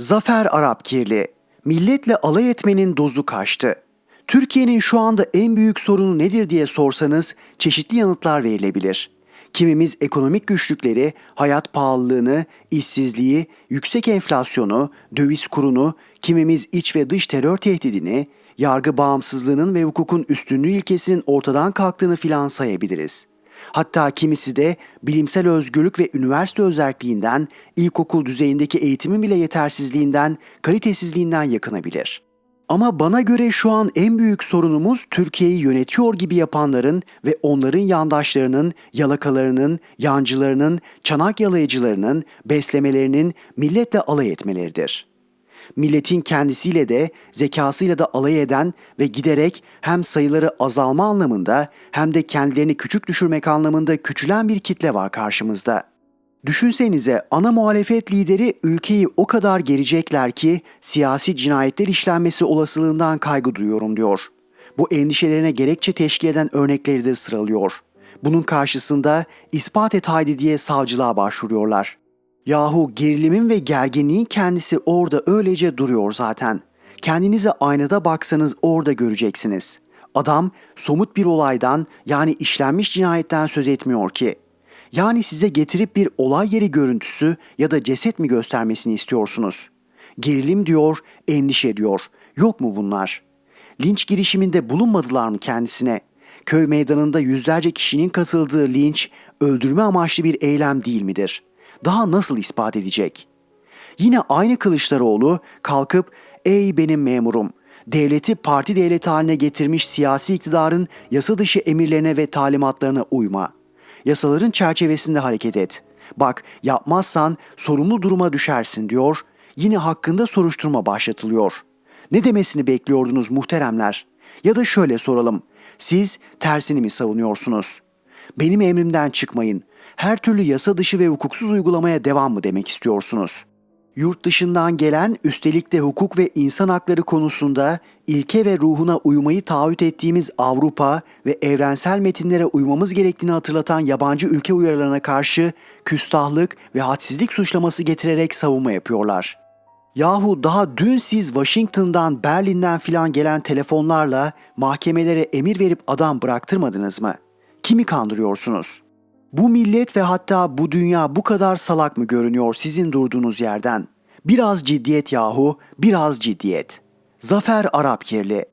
Zafer Arapkirli, milletle alay etmenin dozu kaçtı. Türkiye'nin şu anda en büyük sorunu nedir diye sorsanız çeşitli yanıtlar verilebilir. Kimimiz ekonomik güçlükleri, hayat pahalılığını, işsizliği, yüksek enflasyonu, döviz kurunu, kimimiz iç ve dış terör tehdidini, yargı bağımsızlığının ve hukukun üstünlüğü ilkesinin ortadan kalktığını filan sayabiliriz. Hatta kimisi de bilimsel özgürlük ve üniversite özelliğinden, ilkokul düzeyindeki eğitimin bile yetersizliğinden, kalitesizliğinden yakınabilir. Ama bana göre şu an en büyük sorunumuz Türkiye'yi yönetiyor gibi yapanların ve onların yandaşlarının, yalakalarının, yancılarının, çanak yalayıcılarının, beslemelerinin milletle alay etmeleridir milletin kendisiyle de zekasıyla da alay eden ve giderek hem sayıları azalma anlamında hem de kendilerini küçük düşürmek anlamında küçülen bir kitle var karşımızda. Düşünsenize ana muhalefet lideri ülkeyi o kadar gerecekler ki siyasi cinayetler işlenmesi olasılığından kaygı duyuyorum diyor. Bu endişelerine gerekçe teşkil eden örnekleri de sıralıyor. Bunun karşısında ispat et haydi diye savcılığa başvuruyorlar. Yahu gerilimin ve gerginliğin kendisi orada öylece duruyor zaten. Kendinize aynada baksanız orada göreceksiniz. Adam somut bir olaydan yani işlenmiş cinayetten söz etmiyor ki. Yani size getirip bir olay yeri görüntüsü ya da ceset mi göstermesini istiyorsunuz? Gerilim diyor, endişe diyor. Yok mu bunlar? Linç girişiminde bulunmadılar mı kendisine? Köy meydanında yüzlerce kişinin katıldığı linç öldürme amaçlı bir eylem değil midir?'' Daha nasıl ispat edecek? Yine aynı Kılıçdaroğlu kalkıp ''Ey benim memurum, devleti parti devleti haline getirmiş siyasi iktidarın yasa dışı emirlerine ve talimatlarına uyma. Yasaların çerçevesinde hareket et. Bak yapmazsan sorumlu duruma düşersin.'' diyor. Yine hakkında soruşturma başlatılıyor. Ne demesini bekliyordunuz muhteremler? Ya da şöyle soralım. Siz tersini mi savunuyorsunuz? Benim emrimden çıkmayın her türlü yasa dışı ve hukuksuz uygulamaya devam mı demek istiyorsunuz? Yurt dışından gelen üstelik de hukuk ve insan hakları konusunda ilke ve ruhuna uymayı taahhüt ettiğimiz Avrupa ve evrensel metinlere uymamız gerektiğini hatırlatan yabancı ülke uyarılarına karşı küstahlık ve hadsizlik suçlaması getirerek savunma yapıyorlar. Yahu daha dün siz Washington'dan, Berlin'den filan gelen telefonlarla mahkemelere emir verip adam bıraktırmadınız mı? Kimi kandırıyorsunuz?'' Bu millet ve hatta bu dünya bu kadar salak mı görünüyor sizin durduğunuz yerden? Biraz ciddiyet yahu, biraz ciddiyet. Zafer Arapkirli